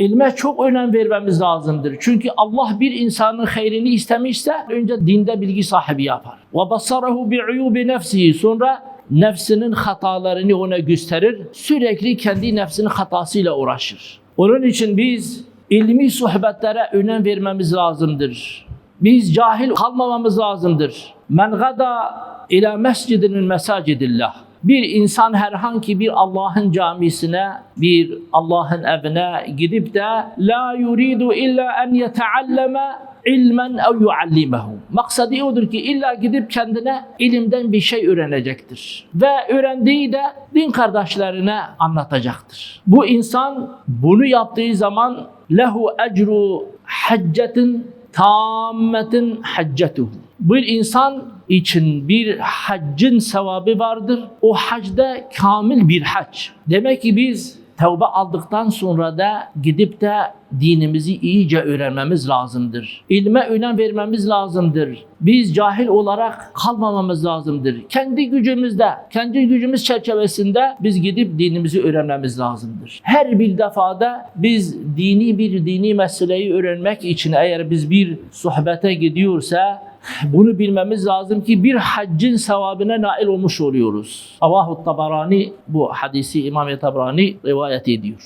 İlme çok önem vermemiz lazımdır. Çünkü Allah bir insanın hayrini istemişse önce dinde bilgi sahibi yapar. Ve basarahu bi uyubi nefsihi. Sonra nefsinin hatalarını ona gösterir. Sürekli kendi nefsinin hatasıyla uğraşır. Onun için biz ilmi sohbetlere önem vermemiz lazımdır. Biz cahil kalmamamız lazımdır. Men gada ila mescidin min mesacidillah. Bir insan herhangi bir Allah'ın camisine, bir Allah'ın evine gidip de la yuridu illa en yetealleme ilmen ev yuallimehu. Maksadı odur ki illa gidip kendine ilimden bir şey öğrenecektir. Ve öğrendiği de din kardeşlerine anlatacaktır. Bu insan bunu yaptığı zaman lehu ecru haccetin tammetin haccetuhu. Bir insan için bir haccın sevabı vardır. O hacda kamil bir hac. Demek ki biz tevbe aldıktan sonra da gidip de dinimizi iyice öğrenmemiz lazımdır. İlme önem vermemiz lazımdır. Biz cahil olarak kalmamamız lazımdır. Kendi gücümüzde, kendi gücümüz çerçevesinde biz gidip dinimizi öğrenmemiz lazımdır. Her bir defada biz dini bir dini meseleyi öğrenmek için eğer biz bir sohbete gidiyorsa bunu bilmemiz lazım ki bir haccın sevabına nail olmuş oluyoruz. Avahu Tabarani bu hadisi İmam Tabarani rivayet ediyor.